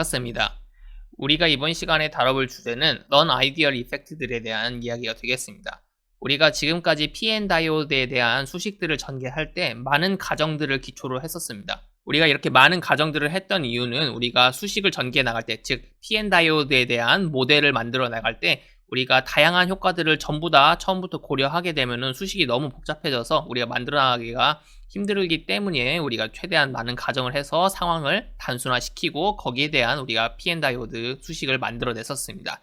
반갑습니다. 우리가 이번 시간에 다뤄볼 주제는 넌 아이디얼 이펙트들에 대한 이야기가 되겠습니다. 우리가 지금까지 PN 다이오드에 대한 수식들을 전개할 때 많은 가정들을 기초로 했었습니다. 우리가 이렇게 많은 가정들을 했던 이유는 우리가 수식을 전개해 나갈 때, 즉 PN 다이오드에 대한 모델을 만들어 나갈 때 우리가 다양한 효과들을 전부 다 처음부터 고려하게 되면은 수식이 너무 복잡해져서 우리가 만들어 나가기가 힘들기 때문에 우리가 최대한 많은 가정을 해서 상황을 단순화시키고 거기에 대한 우리가 PN 다이오드 수식을 만들어 냈었습니다.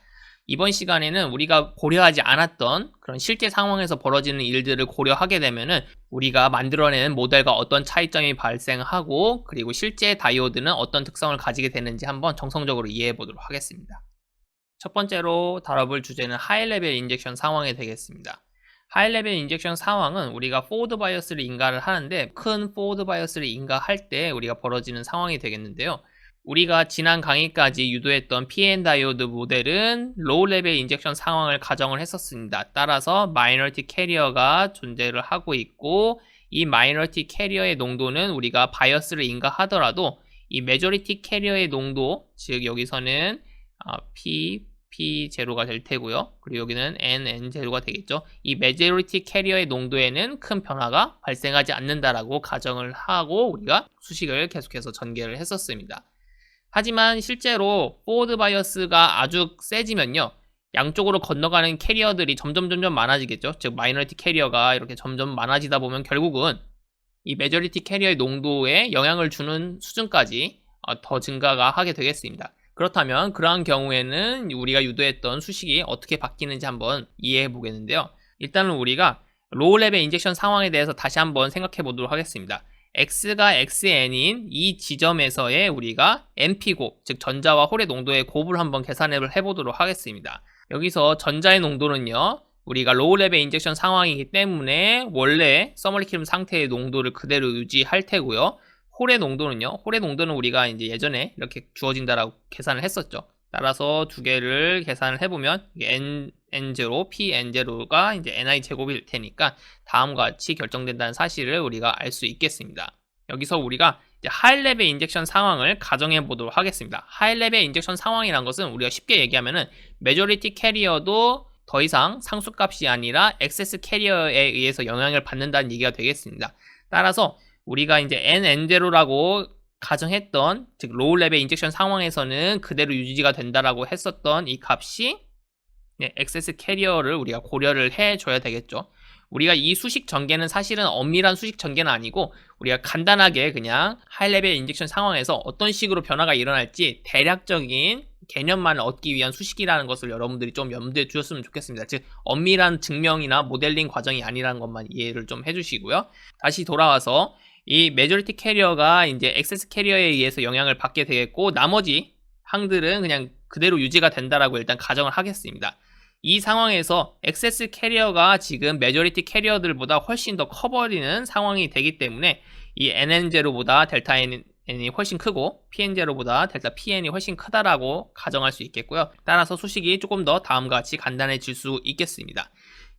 이번 시간에는 우리가 고려하지 않았던 그런 실제 상황에서 벌어지는 일들을 고려하게 되면은 우리가 만들어낸 모델과 어떤 차이점이 발생하고 그리고 실제 다이오드는 어떤 특성을 가지게 되는지 한번 정성적으로 이해해 보도록 하겠습니다. 첫 번째로 다뤄볼 주제는 하이레벨 인젝션 상황이 되겠습니다. 하이레벨 인젝션 상황은 우리가 포워드 바이어스를 인가를 하는데 큰 포워드 바이어스를 인가할 때 우리가 벌어지는 상황이 되겠는데요. 우리가 지난 강의까지 유도했던 PN 다이오드 모델은 로우 레벨 인젝션 상황을 가정을 했었습니다. 따라서 마이너리티 캐리어가 존재를 하고 있고 이 마이너리티 캐리어의 농도는 우리가 바이어스를 인가하더라도 이 메조리티 캐리어의 농도 즉 여기서는 P P0가 될 테고요. 그리고 여기는 N, N0가 되겠죠. 이 메조리티 캐리어의 농도에는 큰 변화가 발생하지 않는다라고 가정을 하고 우리가 수식을 계속해서 전개를 했었습니다. 하지만 실제로 포워드 바이어스가 아주 세지면요. 양쪽으로 건너가는 캐리어들이 점점 점점 많아지겠죠. 즉 마이너리티 캐리어가 이렇게 점점 많아지다 보면 결국은 이 메저리티 캐리어의 농도에 영향을 주는 수준까지 어, 더 증가가 하게 되겠습니다. 그렇다면 그러한 경우에는 우리가 유도했던 수식이 어떻게 바뀌는지 한번 이해해 보겠는데요. 일단은 우리가 로우 레벨 인젝션 상황에 대해서 다시 한번 생각해 보도록 하겠습니다. x가 xn인 이 지점에서의 우리가 np곱, 즉 전자와 홀의 농도의 곱을 한번 계산을 해보도록 하겠습니다. 여기서 전자의 농도는요, 우리가 로우 레벨 인젝션 상황이기 때문에 원래 서멀리킬름 상태의 농도를 그대로 유지할 테고요. 홀의 농도는요, 홀의 농도는 우리가 이제 예전에 이렇게 주어진다라고 계산을 했었죠. 따라서 두 개를 계산을 해보면 n n0, pn0가 이제 ni 제곱일 테니까 다음과 같이 결정된다는 사실을 우리가 알 수 있겠습니다. 여기서 우리가 하이레벨 인젝션 상황을 가정해 보도록 하겠습니다. 하이레벨 인젝션 상황이란 것은 우리가 쉽게 얘기하면은 메조리티 캐리어도 더 이상 상수값이 아니라 액세스 캐리어에 의해서 영향을 받는다는 얘기가 되겠습니다. 따라서 우리가 이제 nn0라고 가정했던 즉 로우 레벨 인젝션 상황에서는 그대로 유지가 된다라고 했었던 이 값이 네, 액세스 캐리어를 우리가 고려를 해줘야 되겠죠. 우리가 이 수식 전개는 사실은 엄밀한 수식 전개는 아니고 우리가 간단하게 그냥 하이레벨 인젝션 상황에서 어떤 식으로 변화가 일어날지 대략적인 개념만을 얻기 위한 수식이라는 것을 여러분들이 좀 염두에 두셨으면 좋겠습니다. 즉 엄밀한 증명이나 모델링 과정이 아니라는 것만 이해를 좀 해주시고요. 다시 돌아와서 이 메조리티 캐리어가 이제 액세스 캐리어에 의해서 영향을 받게 되겠고 나머지 항들은 그냥 그대로 유지가 된다라고 일단 가정을 하겠습니다. 이 상황에서 액세스 캐리어가 지금 메조리티 캐리어들보다 훨씬 더 커버리는 상황이 되기 때문에 이 NN0보다 델타 N이 훨씬 크고 PN0보다 델타 PN이 훨씬 크다라고 가정할 수 있겠고요. 따라서 수식이 조금 더 다음과 같이 간단해질 수 있겠습니다.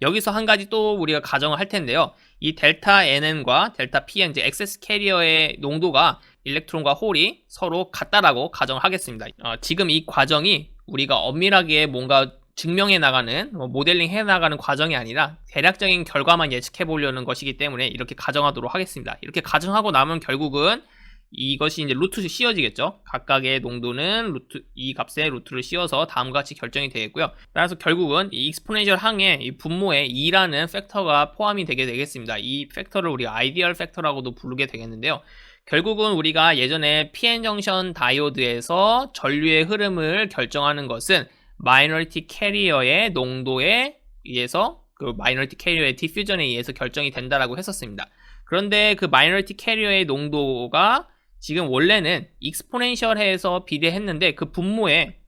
여기서 한 가지 또 우리가 가정을 할 텐데요. 이 델타 NN과 델타 PN, 이제 액세스 캐리어의 농도가 일렉트론과 홀이 서로 같다라고 가정을 하겠습니다. 어, 지금 이 과정이 우리가 엄밀하게 뭔가 증명해 나가는 뭐 모델링 해 나가는 과정이 아니라 대략적인 결과만 예측해 보려는 것이기 때문에 이렇게 가정하도록 하겠습니다. 이렇게 가정하고 나면 결국은 이것이 이제 루트 씌워지겠죠. 각각의 농도는 루트 이 값에 루트를 씌워서 다음과 같이 결정이 되겠고요. 따라서 결국은 이 익스포네셜 항에 이 분모에 2라는 팩터가 포함이 되게 되겠습니다. 이 팩터를 우리가 아이디얼 팩터라고도 부르게 되겠는데요. 결국은 우리가 예전에 PN 정션 다이오드에서 전류의 흐름을 결정하는 것은 마이너리티 캐리어의 농도에 의해서 그 마이너리티 캐리어의 디퓨전에 의해서 결정이 된다라고 했었습니다. 그런데 그 마이너리티 캐리어의 농도가 지금 원래는 익스포넨셜해서 비례했는데 그 분모에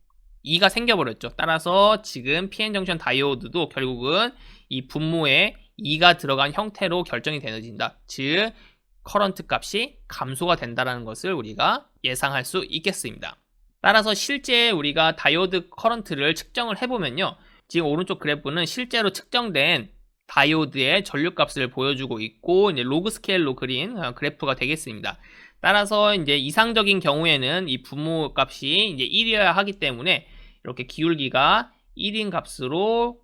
2가 생겨버렸죠. 따라서 지금 PN 정션 다이오드도 결국은 이 분모에 2가 들어간 형태로 결정이 되어진다. 즉 커런트 값이 감소가 된다는 것을 우리가 예상할 수 있겠습니다. 따라서 실제 우리가 다이오드 커런트를 측정을 해보면요. 지금 오른쪽 그래프는 실제로 측정된 다이오드의 전류값을 보여주고 있고 이제 로그 스케일로 그린 어, 그래프가 되겠습니다. 따라서 이제 이상적인 경우에는 이 분모 값이 이제 1이어야 하기 때문에 이렇게 기울기가 1인 값으로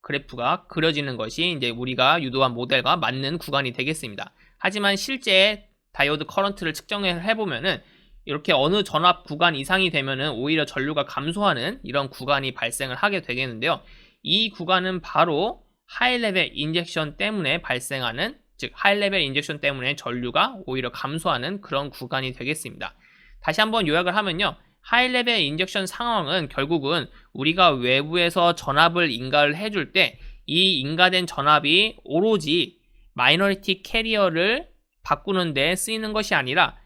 그래프가 그려지는 것이 이제 우리가 유도한 모델과 맞는 구간이 되겠습니다. 하지만 실제 다이오드 커런트를 측정을 해보면은 이렇게 어느 전압 구간 이상이 되면은 오히려 전류가 감소하는 이런 구간이 발생을 하게 되겠는데요. 이 구간은 바로 하이 레벨 인젝션 때문에 발생하는 즉 하이 레벨 인젝션 때문에 전류가 오히려 감소하는 그런 구간이 되겠습니다. 다시 한번 요약을 하면요. 하이 레벨 인젝션 상황은 결국은 우리가 외부에서 전압을 인가를 해줄 때 이 인가된 전압이 오로지 마이너리티 캐리어를 바꾸는 데 쓰이는 것이 아니라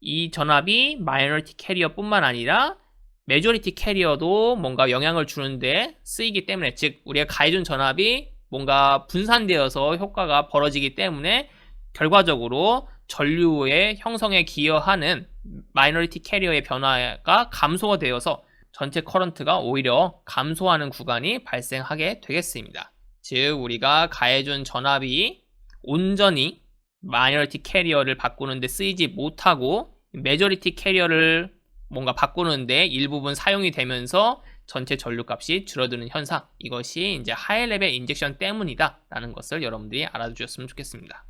이 전압이 마이너리티 캐리어뿐만 아니라 메조리티 캐리어도 뭔가 영향을 주는데 쓰이기 때문에 즉 우리가 가해준 전압이 뭔가 분산되어서 효과가 벌어지기 때문에 결과적으로 전류의 형성에 기여하는 마이너리티 캐리어의 변화가 감소가 되어서 전체 커런트가 오히려 감소하는 구간이 발생하게 되겠습니다. 즉 우리가 가해준 전압이 온전히 마이너리티 캐리어를 바꾸는데 쓰이지 못하고 메저리티 캐리어를 뭔가 바꾸는데 일부분 사용이 되면서 전체 전류값이 줄어드는 현상 이것이 이제 하이 레벨 인젝션 때문이다라는 것을 여러분들이 알아주셨으면 좋겠습니다.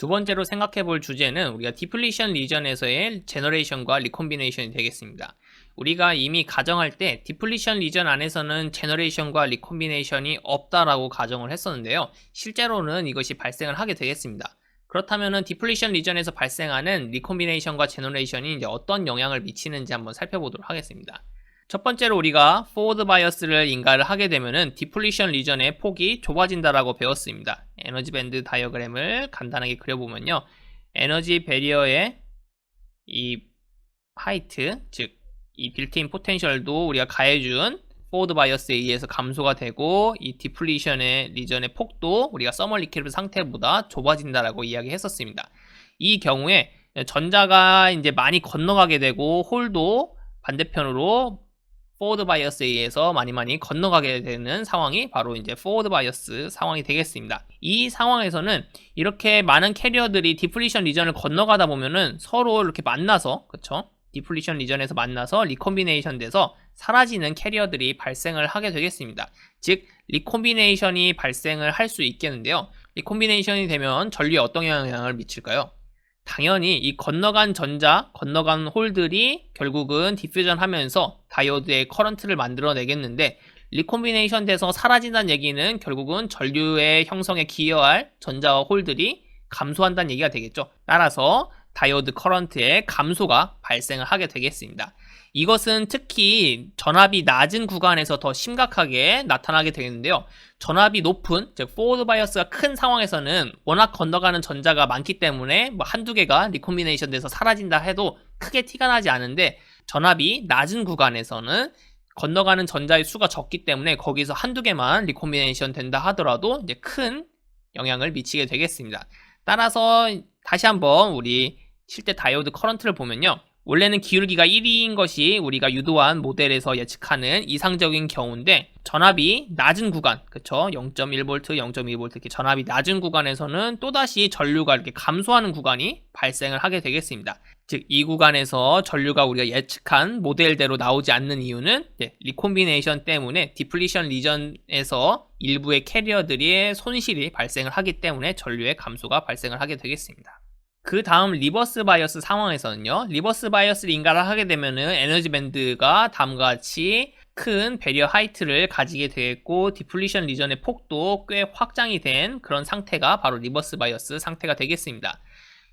두 번째로 생각해 볼 주제는 우리가 디플리션 리전에서의 제너레이션과 리콤비네이션이 되겠습니다. 우리가 이미 가정할 때 디플리션 리전 안에서는 제너레이션과 리콤비네이션이 없다라고 가정을 했었는데요. 실제로는 이것이 발생을 하게 되겠습니다. 그렇다면은 디플리션 리전에서 발생하는 리콤비네이션과 제너레이션이 이제 어떤 영향을 미치는지 한번 살펴보도록 하겠습니다. 첫 번째로 우리가 포워드 바이어스를 인가를 하게 되면은 디플리션 리전의 폭이 좁아진다라고 배웠습니다. 에너지 밴드 다이어그램을 간단하게 그려보면요. 에너지 베리어의 이 하이트, 즉 이 빌트인 포텐셜도 우리가 가해준 포워드 바이어스에 의해서 감소가 되고 이 디플리션의 리전의 폭도 우리가 서멀 리퀴드 상태보다 좁아진다라고 이야기했었습니다. 이 경우에 전자가 이제 많이 건너가게 되고 홀도 반대편으로 포워드 바이어스에 의해서 많이 많이 건너가게 되는 상황이 바로 이제 포워드 바이어스 상황이 되겠습니다. 이 상황에서는 이렇게 많은 캐리어들이 디플리션 리전을 건너가다 보면은 서로 이렇게 만나서 그쵸? 디플리션 리전에서 만나서 리콤비네이션 돼서 사라지는 캐리어들이 발생을 하게 되겠습니다. 즉 리콤비네이션이 발생을 할 수 있겠는데요. 리콤비네이션이 되면 전류에 어떤 영향을 미칠까요? 당연히 이 건너간 전자, 건너간 홀들이 결국은 디퓨전 하면서 다이오드의 커런트를 만들어내겠는데 리콤비네이션 돼서 사라진다는 얘기는 결국은 전류의 형성에 기여할 전자와 홀들이 감소한다는 얘기가 되겠죠. 따라서 다이오드 커런트의 감소가 발생을 하게 되겠습니다. 이것은 특히 전압이 낮은 구간에서 더 심각하게 나타나게 되겠는데요. 전압이 높은, 즉 포워드 바이어스가 큰 상황에서는 워낙 건너가는 전자가 많기 때문에 뭐 한두 개가 리콤비네이션 돼서 사라진다 해도 크게 티가 나지 않은데 전압이 낮은 구간에서는 건너가는 전자의 수가 적기 때문에 거기서 한두 개만 리콤비네이션 된다 하더라도 이제 큰 영향을 미치게 되겠습니다. 따라서 다시 한번 우리 실제 다이오드 커런트를 보면요. 원래는 기울기가 1인 것이 우리가 유도한 모델에서 예측하는 이상적인 경우인데 전압이 낮은 구간, 그쵸? 0.1V, 0.2V 이렇게 전압이 낮은 구간에서는 또다시 전류가 이렇게 감소하는 구간이 발생을 하게 되겠습니다. 즉, 이 구간에서 전류가 우리가 예측한 모델대로 나오지 않는 이유는 네, 리콤비네이션 때문에 디플리션 리전에서 일부의 캐리어들의 손실이 발생을 하기 때문에 전류의 감소가 발생을 하게 되겠습니다. 그 다음 리버스 바이어스 상황에서는요. 리버스 바이어스를 인가를 하게 되면은 에너지 밴드가 다음과 같이 큰 배리어 하이트를 가지게 되겠고 디플리션 리전의 폭도 꽤 확장이 된 그런 상태가 바로 리버스 바이어스 상태가 되겠습니다.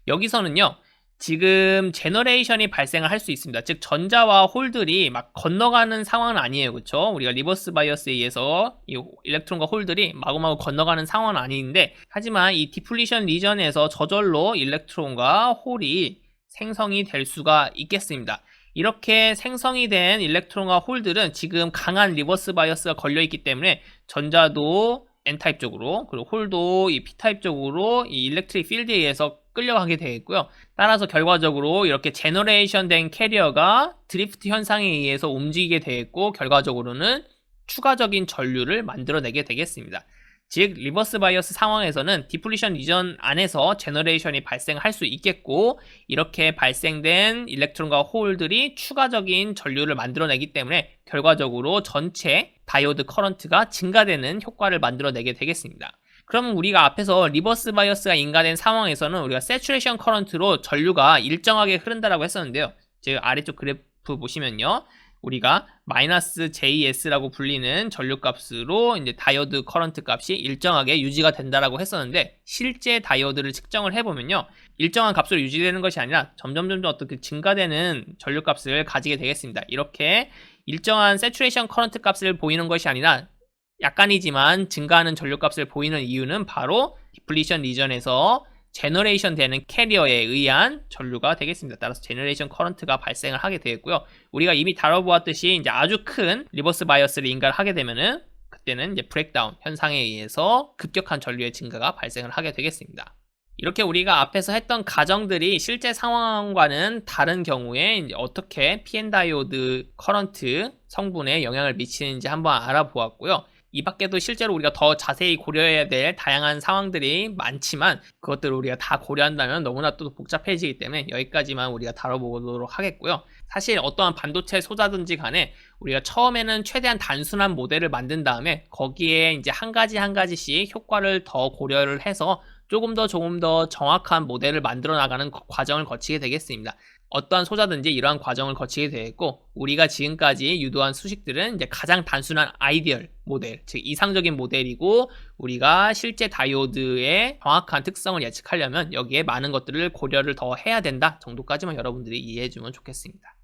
여기서는요. 지금 제너레이션이 발생을 할 수 있습니다. 즉 전자와 홀들이 막 건너가는 상황은 아니에요. 그렇죠? 우리가 리버스 바이어스에 의해서 이 일렉트론과 홀들이 마구마구 건너가는 상황은 아닌데 하지만 이 디플리션 리전에서 저절로 일렉트론과 홀이 생성이 될 수가 있겠습니다. 이렇게 생성이 된 일렉트론과 홀들은 지금 강한 리버스 바이어스가 걸려 있기 때문에 전자도 N타입 쪽으로 그리고 홀도 이 P타입 쪽으로 이 일렉트릭 필드에 의해서 끌려가게 되겠고요. 따라서 결과적으로 이렇게 제너레이션 된 캐리어가 드리프트 현상에 의해서 움직이게 되겠고 결과적으로는 추가적인 전류를 만들어내게 되겠습니다. 즉 리버스 바이어스 상황에서는 디플리션 리전 안에서 제너레이션이 발생할 수 있겠고 이렇게 발생된 일렉트론과 홀들이 추가적인 전류를 만들어내기 때문에 결과적으로 전체 다이오드 커런트가 증가되는 효과를 만들어내게 되겠습니다. 그럼 우리가 앞에서 리버스 바이어스가 인가된 상황에서는 우리가 세츄레이션 커런트로 전류가 일정하게 흐른다라고 했었는데요. 즉 아래쪽 그래프 보시면요. 우리가 마이너스 JS라고 불리는 전류 값으로 이제 다이오드 커런트 값이 일정하게 유지가 된다라고 했었는데 실제 다이오드를 측정을 해보면요. 일정한 값으로 유지되는 것이 아니라 점점 점점 어떻게 증가되는 전류 값을 가지게 되겠습니다. 이렇게 일정한 세츄레이션 커런트 값을 보이는 것이 아니라 약간이지만 증가하는 전류 값을 보이는 이유는 바로 디플리션 리전에서 제너레이션 되는 캐리어에 의한 전류가 되겠습니다. 따라서 제너레이션 커런트가 발생을 하게 되겠고요. 우리가 이미 다뤄보았듯이 이제 아주 큰 리버스 바이어스를 인가를 하게 되면은 그때는 이제 브레이크다운 현상에 의해서 급격한 전류의 증가가 발생을 하게 되겠습니다. 이렇게 우리가 앞에서 했던 가정들이 실제 상황과는 다른 경우에 어떻게 PN 다이오드 커런트 성분에 영향을 미치는지 한번 알아보았고요. 이 밖에도 실제로 우리가 더 자세히 고려해야 될 다양한 상황들이 많지만 그것들을 우리가 다 고려한다면 너무나 또 복잡해지기 때문에 여기까지만 우리가 다뤄보도록 하겠고요. 사실 어떠한 반도체 소자든지 간에 우리가 처음에는 최대한 단순한 모델을 만든 다음에 거기에 이제 한 가지 한 가지씩 효과를 더 고려를 해서 조금 더 조금 더 정확한 모델을 만들어 나가는 과정을 거치게 되겠습니다. 어떠한 소자든지 이러한 과정을 거치게 되겠고 우리가 지금까지 유도한 수식들은 이제 가장 단순한 아이디얼 모델, 즉 이상적인 모델이고 우리가 실제 다이오드의 정확한 특성을 예측하려면 여기에 많은 것들을 고려를 더 해야 된다 정도까지만 여러분들이 이해해 주면 좋겠습니다.